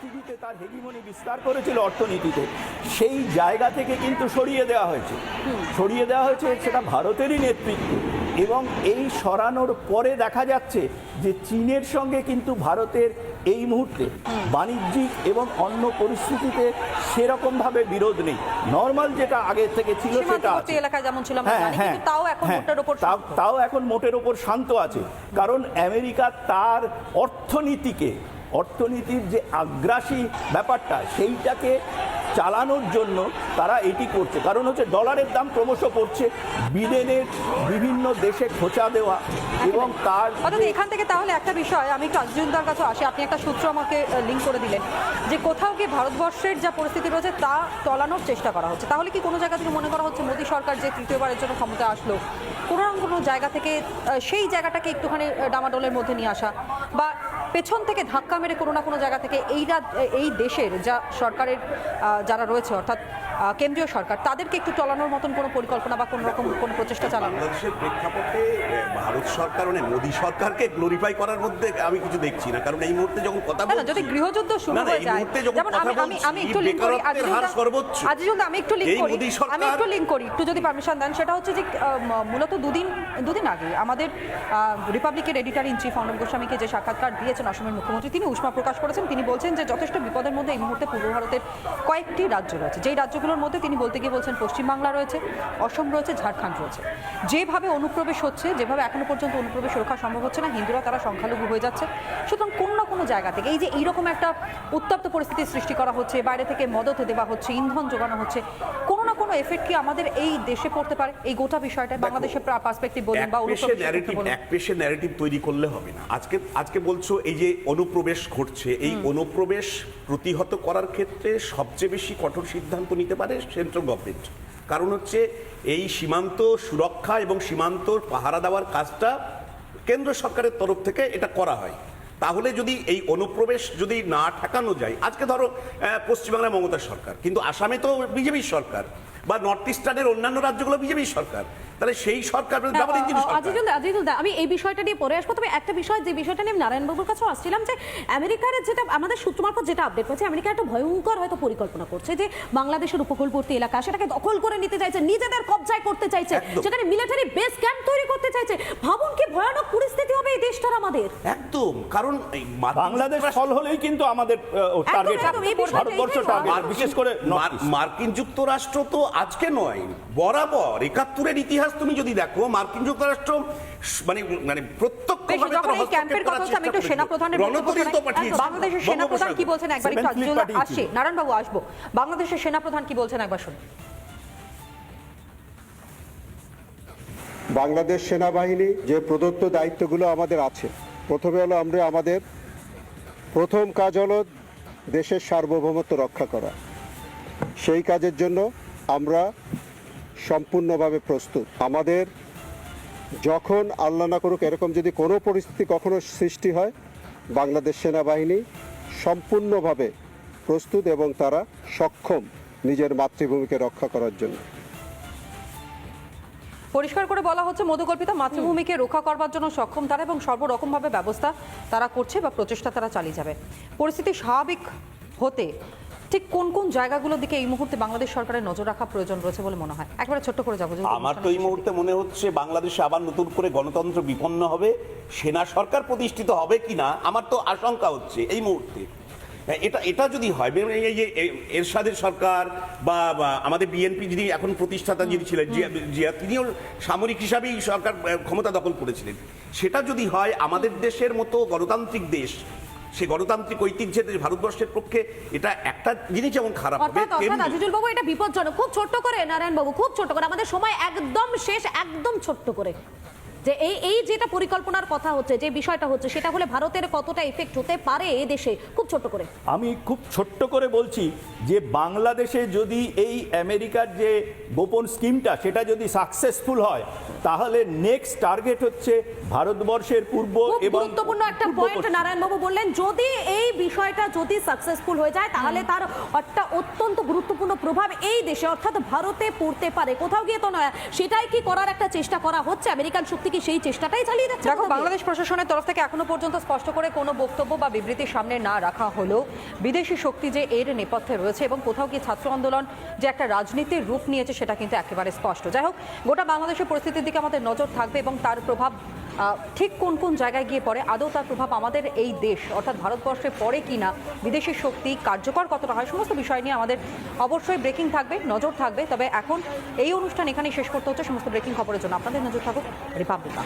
পৃথিবীতে তার হেগিমনি বিস্তার করেছিল অর্থনীতিতে। সেই জায়গা থেকে কিন্তু সরিয়ে দেওয়া হয়েছে। সরিয়ে দেওয়া হয়েছে সেটা ভারতেরই নেতৃত্ব। এবং এই সরানোর পরে দেখা যাচ্ছে যে চীনের সঙ্গে কিন্তু ভারতের এই মুহূর্তে বাণিজ্যিক এবং অন্য পরিস্থিতিতে সেরকমভাবে বিরোধ নেই। নর্মাল যেটা আগে থেকে ছিল সেটা এলাকায় যেমন ছিল হ্যাঁ, হ্যাঁ, তাও এখন হ্যাঁ, মোটের ওপর তাও- তাও এখন মোটের ওপর শান্ত আছে। কারণ আমেরিকা তার অর্থনীতিকে অর্থনীতির যে আগ্রাসী ব্যাপারটা সেইটাকে চালানোর জন্য তারা এটি করছে। কারণ হচ্ছে ডলারের দাম ক্রমশ পড়ছে বিডেনের বিভিন্ন দেশে খোঁচা দেওয়া এবং তার এখান থেকে তাহলে একটা বিষয় আমি আজিজুদ্দার কাছে আসি। আপনি একটা সূত্র আমাকে লিঙ্ক করে দিলেন যে কোথাও গিয়ে ভারতবর্ষের যা পরিস্থিতি রয়েছে তা টলানোর চেষ্টা করা হচ্ছে। তাহলে কি কোনো জায়গা থেকে মনে করা হচ্ছে মোদী সরকার যে তৃতীয়বারের জন্য ক্ষমতা আসলো কোনো না কোনো জায়গা থেকে সেই জায়গাটাকে একটুখানি ডামাডোলের মধ্যে নিয়ে আসা বা পেছন থেকে ধাক্কা মেরে কোনো না কোনো জায়গা থেকে এই এই দেশের যা সরকারের যারা রয়েছে অর্থাৎ কেন্দ্রীয় সরকার তাদেরকে একটু টলানোর মতন কোনো পরিকল্পনা বা কোনো রকম কোনো প্রচেষ্টা চালানো? বাংলাদেশের প্রেক্ষাপটে ভারত সরকার মানে মোদী সরকারকে গ্লোরিফাই করার মধ্যে আমি কিছু দেখছি না। কারণ এই মুহূর্তে যখন কথা বলছি যদি গৃহযুদ্ধ শুরু হয়ে যায় যেমন আমি আমি আমি একটু লিঙ্ক করি। আজিজুল আমি একটু লিঙ্ক এই করি। আমি একটু লিঙ্ক করি। একটু যদি পারমিশন দেন সেটা হচ্ছে যে মূলত দুদিন দুদিন আগে আমাদের রিপাবলিকের এডিটর ইন চিফ অর্ণব গোস্বামীকে যে সাক্ষাৎকার দিয়েছেন অসমের মুখ্যমন্ত্রী। তিনি উষ্মা প্রকাশ করেছেন। তিনি বলছেন যে যথেষ্ট বিপদের মধ্যে এই মুহূর্তে পূর্ব ভারতের কয়েকটি রাজ্য রয়েছে। যেই রাজ্যগুলোর মধ্যে তিনি বলতে গিয়ে বলছেন পশ্চিমবাংলা রয়েছে, অসম রয়েছে, ঝাড়খণ্ড রয়েছে। যেভাবে অনুপ্রবেশ হচ্ছে, যেভাবে এখনও পর্যন্ত অনুপ্রবেশ রক্ষা সম্ভব হচ্ছে না, হিন্দুরা তারা সংখ্যালঘু হয়ে যাচ্ছে। সুতরাং কোনো না কোনো জায়গা থেকে এই যে এইরকম একটা উত্তপ্ত পরিস্থিতির সৃষ্টি করা হচ্ছে, বাইরে থেকে মদত দেওয়া হচ্ছে, ইন্ধন যোগানো হচ্ছে কোনো এফেক্ট কি আমাদের এই দেশে পড়তে পারে? এই গোটা বিষয়টা বাংলাদেশের পার্সপেক্টিভ বলুন বা পেশে অনুপ্রবেশের ন্যারেটিভ এক পেশে ন্যারেটিভ তৈরি করলে হবে না। আজকে আজকে বলছো এই যে অনুপ্রবেশ ঘটছে এই অনুপ্রবেশ প্রতিহত করার ক্ষেত্রে সবচেয়ে বেশি কঠোর সিদ্ধান্ত নিতে পারে সেন্ট্রাল গভর্নমেন্ট কারণ হচ্ছে এই সীমান্ত সুরক্ষা এবং সীমান্ত পাহারা দেওয়ার কাজটা কেন্দ্র সরকারের তরফ থেকে এটা করা হয়। তাহলে যদি এই অনুপ্রবেশ যদি না ঠেকানো যায় আজকে ধরো পশ্চিমবাংলায় মমতার সরকার কিন্তু আসামে তো বিজেপির সরকার। বা নর্থ ইস্টার্নের অন্যান্য রাজ্যগুলো বিজেপি সরকার। তাহলে সেই সরকার আজিজুল আজিজুল আমি এই বিষয়টা নিয়ে পরে আসব। তবে একটা বিষয় যে বিষয়টা নিয়ে আমি নারায়ণবাবুর কাছেও আসছিলাম যে আমেরিকার যেটা আমাদের সূত্র মারফত যেটা আপডেট পাচ্ছে আমেরিকা একটা ভয়ঙ্কর হয়তো পরিকল্পনা করছে যে বাংলাদেশের উপকূলবর্তী এলাকা সেটাকে দখল করে নিতে চাইছে নিজেদের কবজায় করতে চাইছে সেখানে মিলিটারি বেস ক্যাম্প তৈরি করতে চাইছে। ভাবুন কি ভয়ানক পরিস্থিতি হবে এই দেশটার আমাদের? একদম কারণ বাংলাদেশ ফল হলেই কিন্তু আমাদের টার্গেট ভারতবর্ষ টার্গেট বিশেষ করে। মার্কিন যুক্তরাষ্ট্র তো আজকে নয় বরাবর একাত্তরের ইতিহাস তুমি যদি দেখো মার্কিন যুক্তরাষ্ট্র মানে মানে প্রত্যক্ষভাবে ক্যাম্পের কথা আমি একটু সেনাপ্রধানের। বাংলাদেশের সেনাপ্রধান কি বলছেন একবার? একটু আসব। বাংলাদেশের সেনাপ্রধান কি বলছেন একবার শুনুন। বাংলাদেশ সেনাবাহিনী যে প্রদত্ত দায়িত্বগুলো আমাদের আছে প্রথমে হলো আমরা আমাদের প্রথম কাজ হলো দেশের সার্বভৌমত্ব রক্ষা করা। সেই কাজের জন্য আমরা সম্পূর্ণভাবে প্রস্তুত। আমাদের যখন আল্লাহ না করুক এরকম যদি কোনো পরিস্থিতি কখনো সৃষ্টি হয়, বাংলাদেশ সেনাবাহিনী সম্পূর্ণভাবে প্রস্তুত এবং তারা সক্ষম নিজের মাতৃভূমিকে রক্ষা করার জন্য। পরিষ্কার করে বলা হচ্ছে, মধুকল্পিতা মাতৃভূমিকে রক্ষা করবার জন্য সক্ষম তারা এবং সর্বরকমভাবে ব্যবস্থা তারা করছে বা প্রচেষ্টা তারা চালিয়ে যাবে। পরিস্থিতি স্বাভাবিক হতে ঠিক কোন কোন জায়গাগুলোর দিকে এই মুহূর্তে বাংলাদেশ সরকারের নজর রাখা প্রয়োজন রয়েছে বলে মনে হয়? একবারে ছোট্ট করে যাব আমার তো এই মুহূর্তে মনে হচ্ছে বাংলাদেশে আবার নতুন করে গণতন্ত্র বিপন্ন হবে। সেনা সরকার প্রতিষ্ঠিত হবে কিনা আমার তো আশঙ্কা হচ্ছে এই মুহূর্তে। হ্যাঁ, এটা এটা যদি হয় মানে এই যে এরশাদের সরকার বা আমাদের বিএনপি যিনি এখন প্রতিষ্ঠাতা যিনি ছিলেন জিয়া তিনিও সামরিক হিসাবেই সরকার ক্ষমতা দখল করেছিলেন। সেটা যদি হয় আমাদের দেশের মতো গণতান্ত্রিক দেশ সে গণতান্ত্রিক ঐতিহ্যের ভারতবর্ষের পক্ষে এটা একটা জিনিস যেমন খারাপ হবে আজিজুল বাবু এটা বিপজ্জনক। খুব ছোট্ট করে নারায়ণ বাবু খুব ছোট্ট করে। আমাদের সময় একদম শেষ একদম ছোট্ট করে। যে এই এই যেটা পরিকল্পনার কথা হচ্ছে যে বিষয়টা হচ্ছে সেটা হলে ভারতের কতটা এফেক্ট হতে পারে এই দেশে? খুব ছোট্ট করে। আমি খুব ছোট্ট করে বলছি যে বাংলাদেশে যদি এই আমেরিকার যে গোপন স্কিমটা সেটা যদি সাকসেসফুল হয় তাহলে নেক্সট টার্গেট হচ্ছে ভারতবর্ষের পূর্ব এবং গুরুত্বপূর্ণ একটা পয়েন্ট পশ্চিম। নারায়ণ বাবু বললেন যদি এই বিষয়টা যদি সাকসেসফুল হয়ে যায় তাহলে তার একটা অত্যন্ত গুরুত্বপূর্ণ প্রভাব এই দেশে অর্থাৎ ভারতে পড়তে পারে। কোথাও গিয়ে তো নয় সেটাই কি করার একটা চেষ্টা করা হচ্ছে? আমেরিকান শক্তি কি সেই চেষ্টাটাই চালিয়ে যাচ্ছে দেখো বাংলাদেশ প্রশাসনের তরফ থেকে এখনও পর্যন্ত স্পষ্ট করে কোনো বক্তব্য বা বিবৃতি সামনে না রাখা হলো। বিদেশি শক্তি যে এর নেপথ্যে রয়েছে এবং কোথাও কি ছাত্র আন্দোলন যে একটা রাজনীতির রূপ নিয়েছে সেটা কিন্তু একেবারে স্পষ্ট। যাই হোক গোটা বাংলাদেশের পরিস্থিতির দিকে আমাদের নজর থাকবে এবং তার প্রভাব ঠিক কোন কোন জায়গায় গিয়ে পড়ে? আদৌ তার প্রভাব আমাদের এই দেশ, অর্থাৎ ভারতবর্ষে পড়ে কি না বিদেশি শক্তি কার্যকর কতটা হয়? সমস্ত বিষয় নিয়ে আমাদের অবশ্যই ব্রেকিং থাকবে, নজর থাকবে। তবে এখন এই অনুষ্ঠান এখানেই শেষ করতে হচ্ছে, সমস্ত ব্রেকিং খবরের জন্য। আপনাদের নজর থাকুক রিপাবলিকা